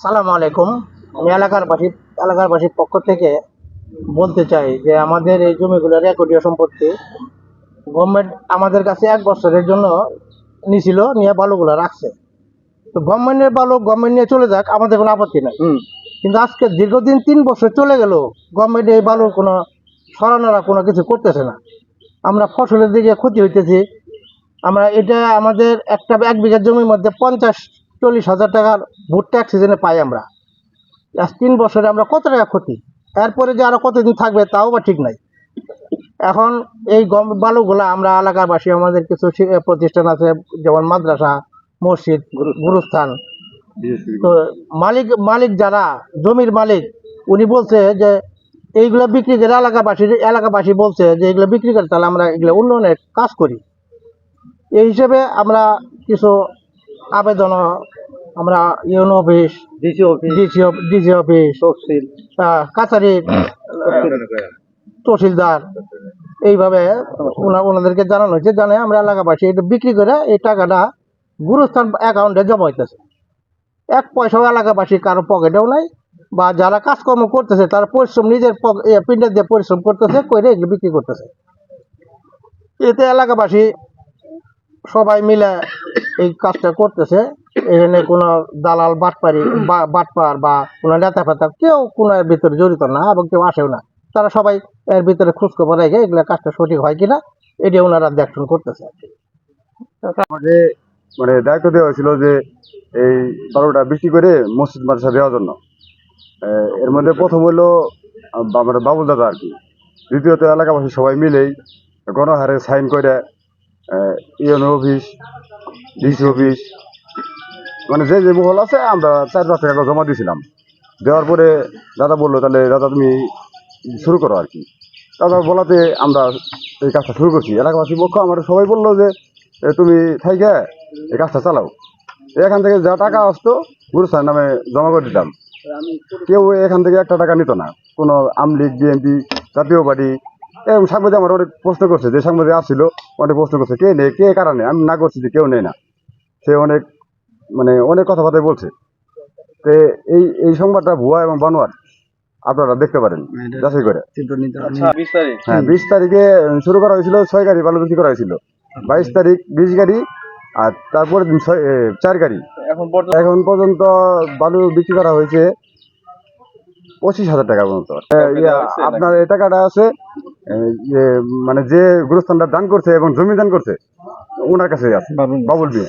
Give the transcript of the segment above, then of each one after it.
সালাম আলাইকুম। আমি এলাকার বাসী এলাকার বাসীর পক্ষ থেকে বলতে চাই যে আমাদের এই জমিগুলো রেকর্ডীয় সম্পত্তি গভর্নমেন্ট আমাদের কাছে এক বছরের জন্য নিছিল নিয়ে বালুগুলো রাখছে। তো গভর্নমেন্টের বালু গভর্নমেন্ট নিয়ে চলে যাক আমাদের কোনো আপত্তি নাই। কিন্তু আজকে দীর্ঘদিন তিন বছর চলে গেল গভর্নমেন্ট এই বালুর কোনো সরানোরা কোনো কিছু করতেছে না। আমরা ফসলের দিকে ক্ষতি হইতেছি। আমরা এটা আমাদের একটা এক বিঘা জমির মধ্যে পঞ্চাশ চল্লিশ হাজার টাকার ভুট্টা এক সিজনে পাই আমরা। তিন বছরে আমরা কত টাকা ক্ষতি? এরপরে যে আরও কতদিন থাকবে তাও বা ঠিক নাই। এখন এই গম বালুগুলা আমরা এলাকাবাসী, আমাদের কিছু প্রতিষ্ঠান আছে, যেমন মাদ্রাসা, মসজিদ, গুরু- গুরুস্থান। তো মালিক মালিক যারা, জমির মালিক, উনি বলছে যে, এইগুলো বিক্রি করে এলাকাবাসী এলাকাবাসী বলছে যে এগুলো বিক্রি করে তাহলে আমরা এগুলো উন্নয়নের কাজ করি। এই হিসেবে আমরা কিছু আবেদন আমরা UNO office DC office DC DC office tehsil কাছারি তহসিলদার এইভাবে ওনাদেরকে জানানো হয়েছে জানে আমরা এলাকাবাসী এটা বিক্রি করে এই টাকাটা গুরুস্থান অ্যাকাউন্টে জমা হইতেছে। এক পয়সাও এলাকাবাসী কারও পকেটেও নাই বা যারা কাজকর্ম করতেছে তারা পরিশ্রম নিজের এ, দিয়ে পরিশ্রম করতেছে করে এগুলো বিক্রি করতেছে। এতে এলাকাবাসী সবাই মিলে এই কাজটা করতেছে। এখানে কোনো দালাল, বাটপারি, বা, বাটপার বা কোনো নেতা ফেতা কেউ কোনো এর ভিতরে জড়িত না এবং কেউ আসেও না। তারা সবাই এর ভিতরে খোঁজখবর রেখে এগুলো কাজটা সঠিক হয় কিনা, এটা ওনারা দেখশন করতেছে। আমাকে মানে দায়িত্ব দেওয়া হয়েছিল যে এই বারোটা বিক্রি করে মসজিদ মাদ্রাসা দেওয়ার জন্য। এর মধ্যে প্রথম হলো আমার বাবুল দাদা আর কি। দ্বিতীয়ত এলাকাবাসী সবাই মিলেই গণহারে সাইন করে ইউনো অফিস, ডিসি অফিস মানে যে যে মহল আছে, আমরা চার লাখ টাকা জমা দিয়েছিলাম। দেওয়ার পরে দাদা বলল, তাহলে দাদা, তুমি শুরু করো আর কি। দাদা বলাতে আমরা এই কাজটা শুরু করছি। এলাকাবাসী পক্ষ আমার সবাই বলল যে তুমি থাইকে এই কাজটা চালাও। এখান থেকে যা টাকা আসতো গুরুস্থান নামে জমা করে দিতাম। কেউ এখান থেকে একটা টাকা নিত না। কোনো আমলিগ, বিএনপি, জাতীয় পার্টি এরকম সাংবাদিক আমার অনেক প্রশ্ন করছে যে সাংবাদিক আসছিল অনেক প্রশ্ন করছে কে নেই কে কারণে আমি না করছি যে কেউ নেই না। সে অনেক মানে অনেক কথাবার্তাই বলছে। তো এই এই সংবাদটা ভুয়া এবং বানোয়ার আপনারা দেখতে পারেন যাচাই করে। আচ্ছা বিশ হ্যাঁ বিশ তারিখে শুরু করা হয়েছিল ছয় গাড়ি বালু বিক্রি করা হয়েছিল। বাইশ তারিখ বিশ গাড়ি আর তারপরে দিন ছয় চার গাড়ি। এখন পর্যন্ত বালু বিক্রি করা হয়েছে পঁচিশ হাজার টাকা পর্যন্ত। আপনার এই টাকাটা আছে মানে যে গুরুস্থানটা দান করছে এবং জমি দান করছে ওনার কাছে আছে বাবুল বিয়ে।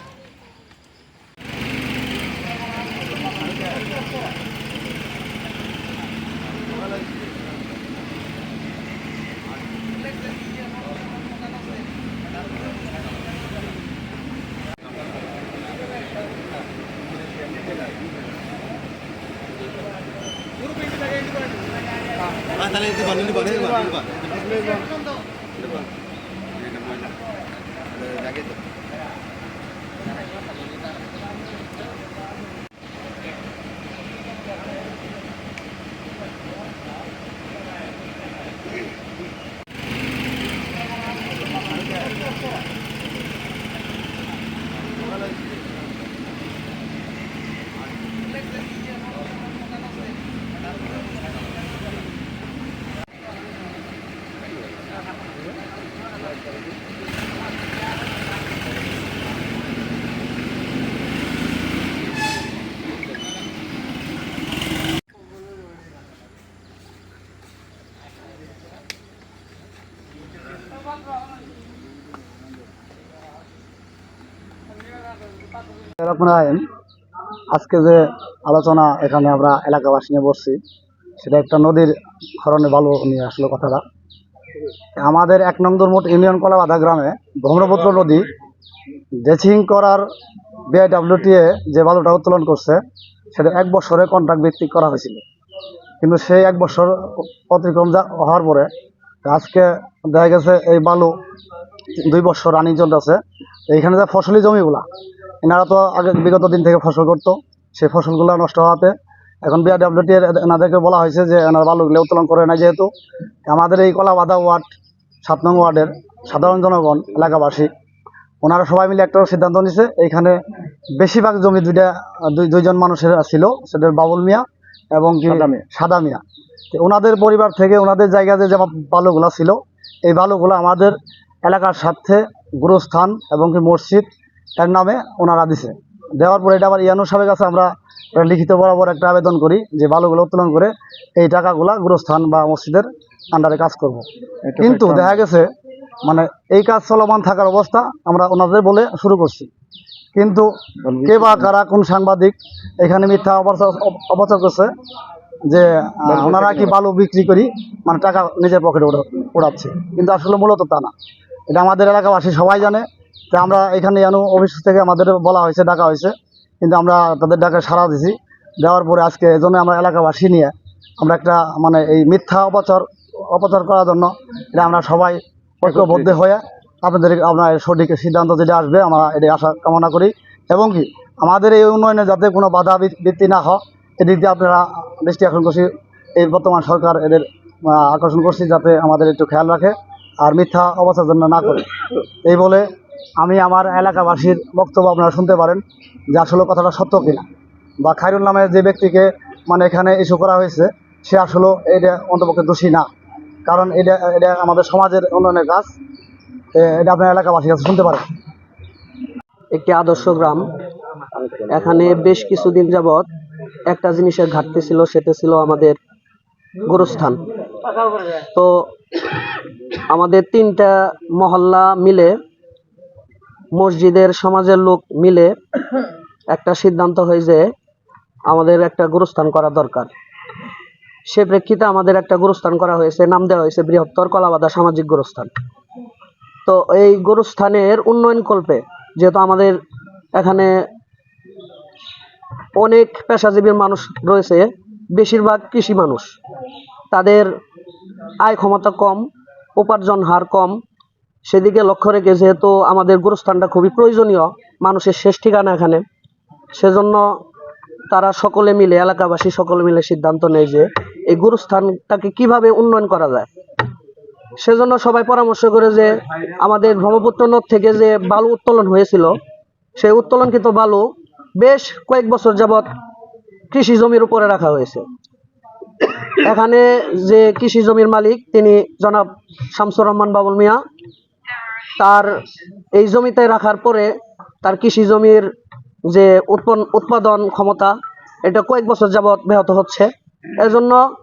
আপনারা আজকে যে আলোচনা এখানে আমরা এলাকাবাসী নিয়ে বসছি, সেটা একটা নদীর ধরনের ভালো নিয়ে আসলো কথাটা। আমাদের এক নম্বর মোট ইউনিয়ন কলাবাধা গ্রামে ব্রহ্মপুত্র নদী ড্রেসিং করার বিআইডাব্লিউটিএ যে বালুটা উত্তোলন করছে, সেটা এক বছরের কন্ট্রাক্ট ভিত্তিক করা হয়েছিল। কিন্তু সেই এক বছর অতিক্রম হওয়ার পরে আজকে দেখা গেছে এই বালু দুই বছর রানিং চলতেছে। এইখানে যে ফসলি জমিগুলা এনারা তো আগে বিগত দিন থেকে ফসল করতো সেই ফসলগুলো নষ্ট হওয়াতে এখন বিআরডাব্লিউটি এনাদেরকে বলা হয়েছে যে এনার বালুগুলো উত্তোলন করে না যেহেতু। আমাদের এই কলাবাধা ওয়ার্ড সাত নং ওয়ার্ডের সাধারণ জনগণ এলাকাবাসী ওনারা সবাই মিলে একটা সিদ্ধান্ত নিছে এইখানে বেশিরভাগ জমি দুইটা দুই দুইজন মানুষের ছিল সেটা বাবুল মিয়া এবং কি সাদা মিয়া। তো ওনাদের পরিবার থেকে ওনাদের জায়গাতে যে বালুগুলো ছিল এই বালুগুলো আমাদের এলাকার স্বার্থে গুরুস্থান এবং কি মসজিদ এর নামে ওনারা দিছে। দেওয়ার পরে এটা আবার ইয়ানু সাহেবের কাছে আমরা লিখিত বরাবর একটা আবেদন করি যে বালুগুলো উত্তোলন করে এই টাকাগুলা গুরুস্থান বা মসজিদের আন্ডারে কাজ করব। কিন্তু দেখা গেছে মানে এই কাজ চলমান থাকার অবস্থা আমরা ওনাদের বলে শুরু করছি। কিন্তু কে বা কারা কোন সাংবাদিক এখানে মিথ্যা অপচার করছে যে ওনারা কি বালু বিক্রি করি মানে টাকা নিজের পকেটে ওড়াচ্ছে কিন্তু আসলে মূলত তা না। এটা আমাদের এলাকাবাসী সবাই জানে। যে আমরা এখানে জানো অফিস থেকে আমাদের বলা হয়েছে ডাকা হয়েছে। কিন্তু আমরা তাদের ডাকে সাড়া দিছি। দেওয়ার পরে আজকে এই জন্য আমরা এলাকাবাসী নিয়ে আমরা একটা মানে এই মিথ্যা অপচার অপচার করার জন্য এটা আমরা সবাই ঐক্যবদ্ধ হয়ে আপনাদের আপনার সঠিক সিদ্ধান্ত যেটা আসবে আমরা এটা আশা কামনা করি। এবং কি আমাদের এই উন্নয়নে যাতে কোনো বাধা বৃত্তি না হয় এদিক দিয়ে আপনারা দৃষ্টি আকর্ষণ করছি। এই বর্তমান সরকার এদের আকর্ষণ করছি যাতে আমাদের একটু খেয়াল রাখে। আর মিথ্যা অবস্থার জন্য না করে। এই বলে আমি আমার এলাকাবাসীর বক্তব্য আপনারা শুনতে পারেন যে আসলে কথাটা সত্য কিনা। বা খায়রুল নামের যে ব্যক্তিকে মানে এখানে ইস্যু করা হয়েছে, সে আসলে এটা অন্তপক্ষে দোষী না। কারণ এটা এটা আমাদের সমাজের উন্নয়নের কাজ। এটা আপনার এলাকাবাসীর কাছে শুনতে পারেন। একটি আদর্শ গ্রাম। এখানে বেশ কিছুদিন যাবৎ একটা জিনিসের ঘাটতি ছিল, সেটা ছিল আমাদের গোরস্থান। তো আমাদের তিনটা মহল্লা মিলে মসজিদের সমাজের লোক মিলে একটা সিদ্ধান্ত হয় যে আমাদের একটা গুরুস্থান করা দরকার। সে প্রেক্ষিতে আমাদের একটা গুরুস্থান করা হয়েছে নাম দেওয়া হয়েছে বৃহত্তর কলাবাদা সামাজিক গোরস্থান। তো এই গোরস্থানের উন্নয়ন কল্পে যেহেতু আমাদের এখানে অনেক পেশাজীবীর মানুষ রয়েছে বেশিরভাগ কৃষি মানুষ। তাদের আয় ক্ষমতা কম, উপার্জন হার কম। সেদিকে লক্ষ্য রেখে যেহেতু আমাদের গুরুস্থানটা খুবই প্রয়োজনীয়, মানুষের শেষ ঠিকানা এখানে। সেজন্য তারা সকলে মিলে, এলাকাবাসী সকলে মিলে সিদ্ধান্ত নেয় যে এই গুরুস্থানটাকে কীভাবে উন্নয়ন করা যায়। সেজন্য সবাই পরামর্শ করে যে আমাদের ব্রহ্মপুত্র নদ থেকে যে বালু উত্তোলন হয়েছিল, সেই উত্তোলনকৃত বালু বেশ কয়েক বছর যাবৎ কৃষি জমির উপরে রাখা হয়েছে। এখানে যে কৃষি জমির মালিক, তিনি জনাব শামসুর রহমান বাবুল মিয়া, তার এই জমিতে রাখার পরে তার কৃষি জমির যে উৎপাদন ক্ষমতা, এটা কয়েক বছর যাবৎ ব্যাহত হচ্ছে। এজন্য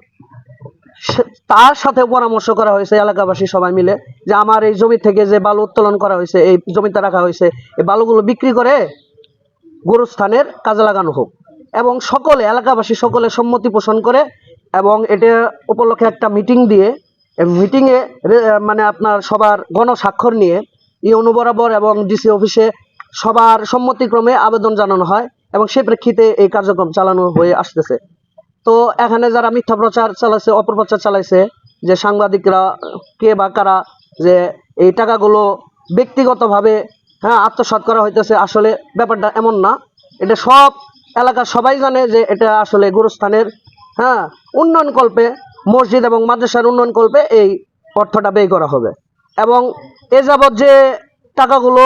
সে- তার সাথে পরামর্শ করা হয়েছে এলাকাবাসী সবাই মিলে যে আমার এই জমি থেকে যে বালু উত্তোলন করা হয়েছে, এই জমিতে রাখা হয়েছে, এই বালুগুলো বিক্রি করে গোরস্থানের কাজে লাগানো হোক। এবং সকলে, এলাকাবাসী সকলে সম্মতি পোষণ করে এবং এটা উপলক্ষে একটা মিটিং দিয়ে মিটিংয়ে মানে আপনার সবার গণস্বাক্ষর নিয়ে ইউনো বরাবর এবং ডিসি অফিসে সবার সম্মতিক্রমে আবেদন জানানো হয় এবং সে প্রেক্ষিতে এই কার্যক্রম চালানো হয়ে আসতেছে। তো এখানে যারা মিথ্যা প্রচার চালাইছে, অপপ্রচার চালাইছে, যে সাংবাদিকরা কে বা কারা, যে এই টাকাগুলো ব্যক্তিগতভাবে হ্যাঁ আত্মসাৎ করা হইতেছে, আসলে ব্যাপারটা এমন না। এটা সব এলাকার সবাই জানে যে এটা আসলে গুরুস্থানের হ্যাঁ উন্নয়ন কল্পে, মসজিদ এবং মাদ্রাসার উন্নয়ন কল্পে এই অর্থটা ব্যয় করা হবে। এবং এ যাবৎ যে টাকাগুলো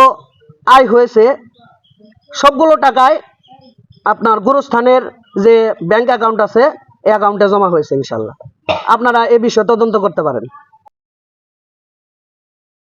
আয় হয়েছে, সবগুলো টাকায় আপনার গুরুস্থানের যে ব্যাংক অ্যাকাউন্ট আছে, এই অ্যাকাউন্টে জমা হয়েছে ইনশাল্লাহ। আপনারা এ বিষয়ে তদন্ত করতে পারেন।